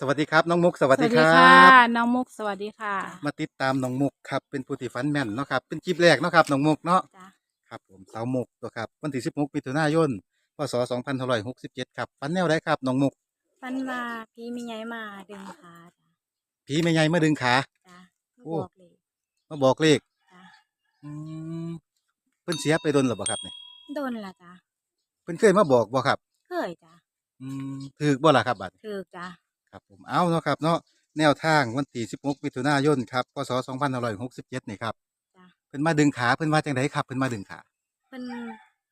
สวัสดีครับน้องมุกสวัสสดีวัสคดีรัค่ะบน้องมุกสวัสดีค่ะ มาติดตามน้องมุกครับเป็นผู้ที่ฝันแม่นเนาะครับเป็นคลิปแรกเนาะครับน้องมุกเนาะจ้ะครับผมสาวมุกตัวครับวันที่16มิถุนายนพศ2567ครับฝันแนวไดครับน้องมุกฟันว่าพี่มีไงมาดึงขาจ้ะผีแม่ใหญ่มาดึงขา จ้ะโอ้บอกเลยมาบอกเลขจ้ะอืมเพิ่นเสียไปโดนหรือเปล่าครับเนี่ยโดนละจ้ะเพิ่นเคยมาบอกบ่ครับ เคยจ้ะอืมถูกบ่ล่ะครับบัดถือจ้ะ ครับผมเอาเนาะครับเนาะแนวทางวันที่16มิถุนายนครับพศ2567นี่ครับจ้ะเพิ่นมาดึงขาเพิ่นว่าจังไดครับเพิ่นมาดึงขาเพิ่น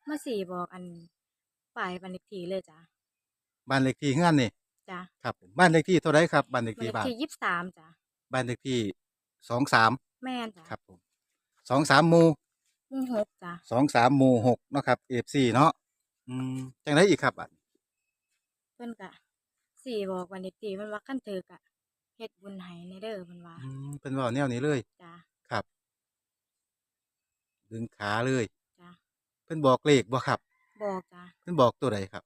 มาสี่บอกอันป่ายบันเลขที่เลยจ้ะบ้านเลขที่เฮือนนี่จ้ะครับผมบ้านเลขที่เท่าไรครับบ้านเลขบันเลที่ขบ้าน ที่ยี่สิบสามจ้ะบ้านเลขที่สองสามแม่นจ้ะครับผมสองสามหมู่หมู่หกจ้ะสองสามหมู่หกเนาะครับเอฟซีเนาะอืมจังไรอีกครับบัดเพิ่นกะ สี่บอกบันเลขที่มันว่าขั้นถือกะเฮ็ดบุญให้ในเด้อเพิ่นว่าอืมเป็นเว่าแนวนี้เลย จ้ะครับ ดึงขาเลยจ้ะ เพิ่นบอกเลขบ่ครับ บอกจ้ะเพิ่นบอกตัวใดครับ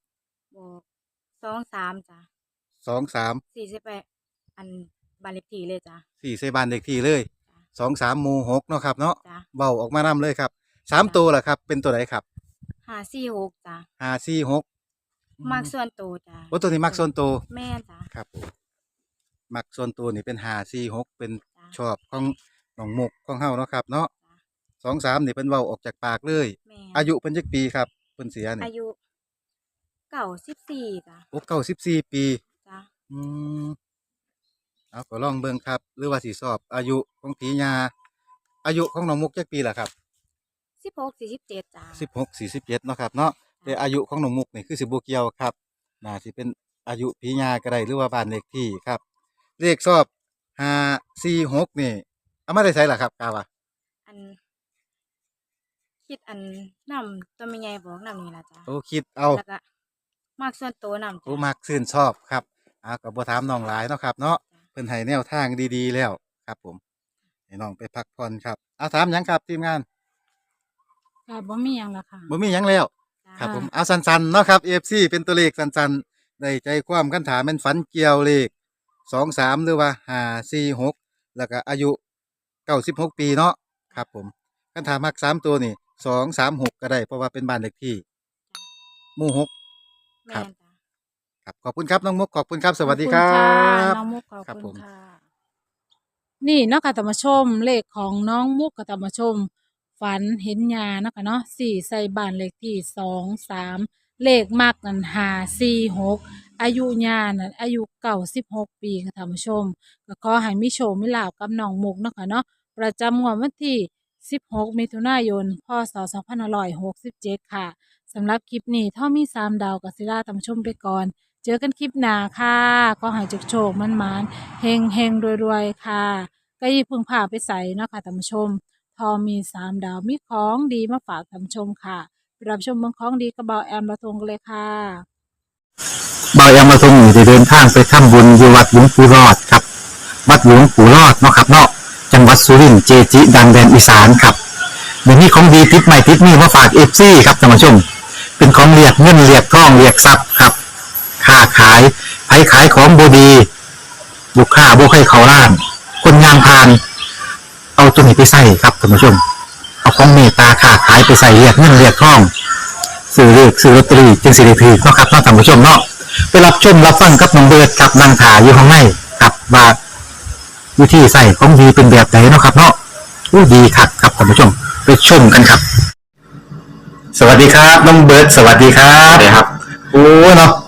บอกสองสามจ้ะสองสามสี่สิบแปดอันบันเลขที่เลยจ้ะสี่ใส่บ้านเลขที่เลยจ้ะ สองสามหมู่หกเนาะครับเนาะจ้ะเบาออกมานํเลยครับสามตัวล่ะครับ เป็นตัวใดครับห้าสี่หกจ้ะห้าสี่หก มักส่วนตัวจ้ะโอ้ตัวนี้มักส่วนตัวแม่นจ้ะครับผมมักส่วนตัวนี่เป็นห้าสี่หกเป็นจ้ะชอบของน้องมุกของเฮาเนาะครับ เนาะจ้ะสองสามนี่เป็นเว้าออกจากปากเลย แม่นอายุเพิ่นจักปีครับเพิ่นเสียนี่อายุเก่าสิบสี่จ้ะโอ้เก้าสิบสี่ปี จ้ะอืมเอาก็ลองเบิ่งครับ หรือว่าสิสอบ อายุของผีญาอายุของน้องมุกจักปีล่ะครับสิบหกสี่สิบเจ็ดจ้ะสิบหกสี่สิบเจ็ดเนาะครับเนาะ แต่อายุของน้องมุกนี่คือสิบ่เกี่ยวครับน่าสิเป็นอายุผีญาก็ได้หรือว่าบ้านเลขที่ครับ เลขสอบห้าสี่หกนี่เอามาได้ใส่ล่ะครับกาวะอัน คิดอันนำตัวไม่ใหญ่บอกนำนี่ละจ้ะโอ้คิดเอาแล้วก็มักส่วนตัวนำโอ้จ้ะมักชื่นชอบครับอ่าก็บ่ถามน้องหลายเนาะครับ เนาะจ้ะเพิ่นให้แนวทางดีๆแล้วครับ ผมให้น้องไปพักผ่อนครับเอาถามหยังครับทีมงานค่ะบ่มีหยังละค่ะบ่มีหยังแล้วจ้ะ ครับผมเอาสั้นๆเนาะครับ FC เป็นตัวเลขสั้นๆได้ใจความคันถามเป็นฝันเกี่ยวเลข2 3หรือว่า5 4 6แล้วก็อายุ96ปีเนาะครับผมคันถามมักสามตัวนี่2 3 6ก็ได้เพราะว่าเป็นบ้านเลขที่หมู่หกแม่ครับนจ้ะครับขอบคุณครับน้องมุกขอบคุณครับสวัสดีครัขอบคุณค่ะบน้องมุกขอบครับคุผณมค่ะนี่เนาะค่ะธรรมชมเลขของน้องมุกกับธรรมชม ฝันเห็นยาเนาะค่ะเนาะสี่ใส่บ้านเลขที่สองสามเลขมากนั่นหาสี่หกอายุยานั่นอายุเก่าสิบหกปีค่ะธรรมชม ก็ขอให้มิโชมิลาบกับน้องมุกเนาะค่ะเนาะประจำงวดวันที่สิบหกมิถุนายน พศสองพันร้อยหกสิบเจ็ดค่ะ สำหรับคลิปนี้ถ้ามีสามดาวกับศิลาธรรมชมไปก่อน เจอกันคลิปหน้าค่ะ ก็ให้จุกโชคมันมันเฮงเฮงรวย ๆ ค่ะ ก็ยิ่พึ่งพาไปใส่นะคะท่านผู้ชม ทอมีสามดาวมีของดีมาฝากท่านชมค่ะ รับชมเมืองของดีกระเบาแอมระทงกันเลยค่ะบายามาทงอยู่เดินทางไปทำบุญอยู่วัดหลวงปู่รอดครับ วัดหลวงปู่รอดเนาะครับเนาะจังหวัดสุรินทร์เจจิ ดังแดนอีสานครับเดี๋ยวนี้ของดีติดใหม่ติดนี่มาฝากเอฟซีครับท่านผู้ชม เป็นของเรียกเงินเรียกทองเรียกทรัพย์ครับค้าขายไผขายของบดีลูกค้าบุคให้เขาล้านคนงานพานเอาน ไปใส่ครับท่านผู้ชม เอาของเมตตาค้าขายไปใส่เรียกเงินเรียกทองซื้อเลขซื้อลอตเตอรี่จึงสิริพีเนาะครับเนาะท่านผู้ชมเนาะไปรับชมรับฟังกับน้องเบิร์ดกับนางถาอยู่ข้างในกับว่าวิธีใส่ของดีเป็นแบบไหนเนาะครับเนาะอู้ดีคักครับท่านผู้ชม ไปชมกันครับ สวัสดีครับน้องเบิร์ดสวัสดีครับสวัสดีครับโอ้เนาะอ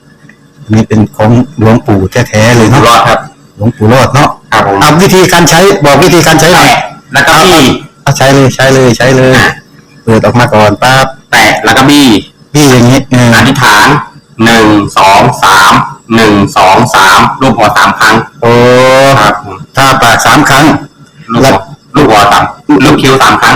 นนี้เป็นของหลวงปู่แท้ๆเลยอยู่เนาะรอดครับ หลวงปู่รอดเนาะครับผมเอาวิธีการใช้บอกวิธีการใช้หน่อยแตะแล้วก็บี้เอาใช้เลยใช้เลยใช้เลย เปิดออกมาก่อนปั๊บแตะแล้วก็บี้พี่อย่างนี้เอออธิษฐานหนึ่งสองสามหนึ่งสองสามรูปหัวสามครั้งโอ้ครั้ง ลูกหัวลูกหัวสามลูกคิ้วสามครั้ง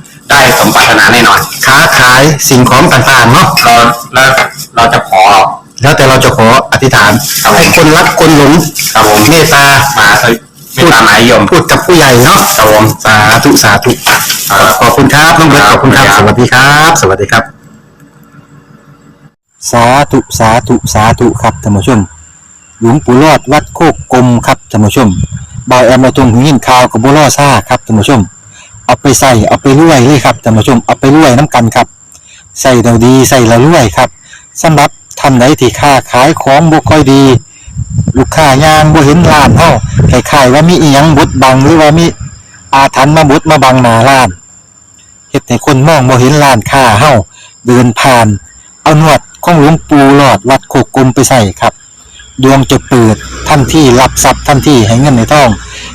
ได้สมปรารถนาแน่นอนค้าขายสิ่งของต่างๆเนาะเราเราเราจะขอ แล้วแต่เราจะขออธิษฐานครับผม ให้คนรักคนหลงครับผมเมตตามาไม่ตามหมายยมพูดกับผู้ใหญ่เนาะครับผม สาธุสาธุขอบคุณครับน้องเบิร์ตขอบคุณครับสวัสดีครับ สวัสดีครับ สาธุสาธุสาธุครับท่านผู้ชม หลวงปู่รอดวัดโคกกลมครับท่านผู้ชมบอยแอมมาตรงหยินข่าวกับบัวล่อซ่าครับท่านผู้ชม เอาไปใส่เอาไปรวยเลยครับท่านผู้ชมเอาไปรวยน้ำกันครับใส่เราดีใส่เรารวยครับสำหรับท่านใดที่ค้าขายของบ่ค่อยดี ลูกค้ายางบ่เห็นร้านเฮาคล้ายๆว่ามีอีหยังบดบังหรือว่ามีอาถรรพ์มาบดมาบังหน้าร้านเฮ็ดให้คนมองบ่เห็นร้านค้าเฮาเดินผ่าน เอาหนวดของหลวงปู่หลอดวัดโคกกลมไปใส่ครับดวงจะเปิดทันที่รับทรัพย์ทันที่ให้เงินในท้อง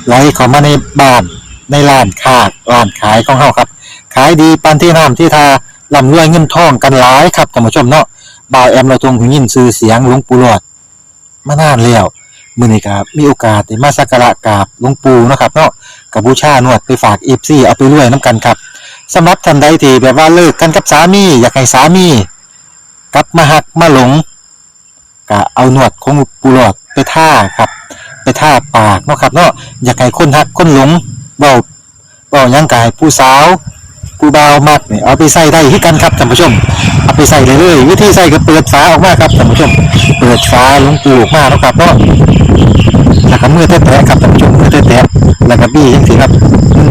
ไหลเข้ามาในบ้าน ในร้านค้าร้านขายของเฮาครับ ขายดีปานที่น้ำที่ทาร่ำรวยเงินทองกันหลายครับท่านผู้ชมเนาะบ่าวแอมเราทรงหูยินชื่อเสียงหลวงปู่หลอดมานานแล้วมื้อนี้ก็มีโอกาสได้มาสักการะกราบหลวงปู่เนาะครับเนาะกับบูชาหนวดไปฝาก FC เอาไปรวยน้ำกันครับสำหรับท่านใดที่แบบว่าเลิกกันกับสามีอยากให้สามีกลับมาหักมาหลงก็เอาหนวดของปูหลอดไปท่าครับ ไปท่าปากเนาะครับเนาะอยากให้คนหักคนหลง เบาเบายังกายผู้สาวผู้เบามักเนี่ยเอาไปใส่ได้ที่กันครับท่านผู้ชม เอาไปใส่เลยเลย วิธีใส่ก็เปิดฝาออกมาครับท่านผู้ชม เปิดฝาลงปูออกมาแล้วครับเนาะแล้วก็มือแตะๆครับท่านผู้ชมมือแตะๆแล้วก็บี้จังสิครับ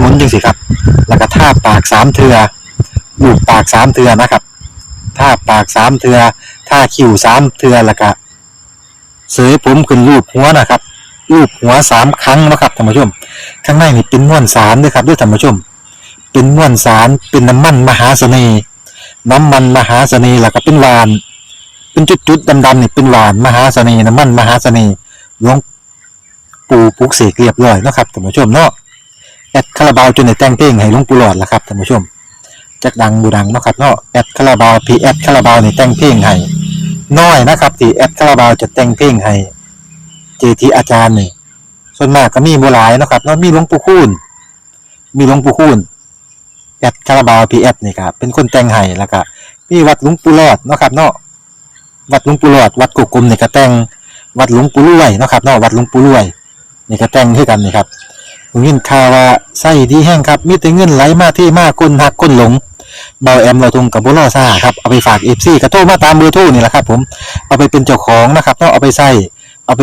หมุนๆจังสิครับ แล้วก็ท่าปากสามเทือลูบปากสามเทือนะครับท่าปากสามเทือท่าคิ้วสามเทือแล้วก็เสยผมขึ้นรูปหัวนะครับ รูปหัวสามครั้งนะครับท่านผู้ชม ข้างในนี่เป็นม้วนสารด้วยครับด้วยท่านผู้ชม เป็นม้วนสารเป็นน้ำมันมหาเสน่ห์ น้ำมันมหาเสน่ห์แล้วก็เป็นหวาน เป็นจุดๆดำๆนี่เป็นหวานมหาเสน่ห์น้ำมันมหาเสน่ห์หลวงปู่ปลุกเสกเรียบร้อยนะครับท่านผู้ชมเนาะแอดคาราบาวจนในแต่งเพลงให้หลวงปู่หลอดละครับท่านผู้ชมจักดังบูดังเนาะครับเนาะแอดคาราบาวพีแอดคาราบาวนี่แต่งเพลงให้น้อยนะครับที่แอดคาราบาวจะแต่งเพลงให้ เจทีอาจารย์นี่ส่วนมากก็มีบ่หลายเนาะครับเนาะมีหลวงปู่คูณมีหลวงปู่คูณแอดคาราบาวพีแอดนี่ครับเป็นคนแต่งให้แล้วก็มีวัดหลวงปู่รอดเนาะครับเนาะวัดหลวงปู่รอดวัดกุกกลมนี่ก็แต่งวัดหลวงปู่รวยเนาะครับเนาะวัดหลวงปู่รวยนี่ก็แต่งคือกันนี่ครับผมยินข่าวว่าไส้ดีแห้งครับ มีแต่เงินไหลมาที่มากคนหักคนหลงเบาแอมเราทงกับบุรอซ่าครับเอาไปฝากเอฟซีกระโทรมาตามเบอร์โทรนี่แหละครับ ผมเอาไปเป็นเจ้าของนะครับเนาะเอาไปใส่เอาไป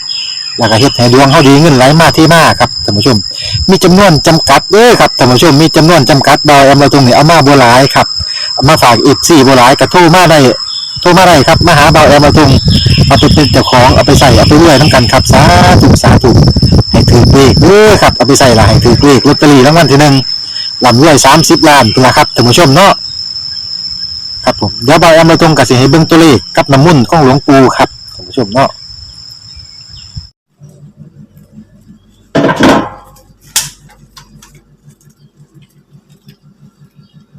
แล้วก็เฮ็ดให้ดวงเฮาดีเงินไหลมาที่มาครับท่านผู้ชม มีจำนวนจำกัดเด้อครับท่านผู้ชมมีจำนวนจำกัดดอยเอามาตรงนี้เอามาบ่หลายครับเอามาฝากอีก4บ่หลายก็โทรมาได้โทรมาได้ครับมาหาเบาแอมมาตรงเอาไปเป็นเจ้าของเอาไปใส่เอาไปรวยนํกันครับสาธุสาธุให้ถือเลขเด้อครับเอาไปใส่ละให้ถือเลขลอตเตอรี่รางวัลที่หนึ่งลำรวยสามสิบล้านเป็นละครับท่านผู้ชมเนาะครับผมเดี๋ยวบายเอามาตรงกับสิให้เบิ่งตัวเลขกับน้ำมุ่นของหลวงปู่ครับท่านผู้ชมเนาะ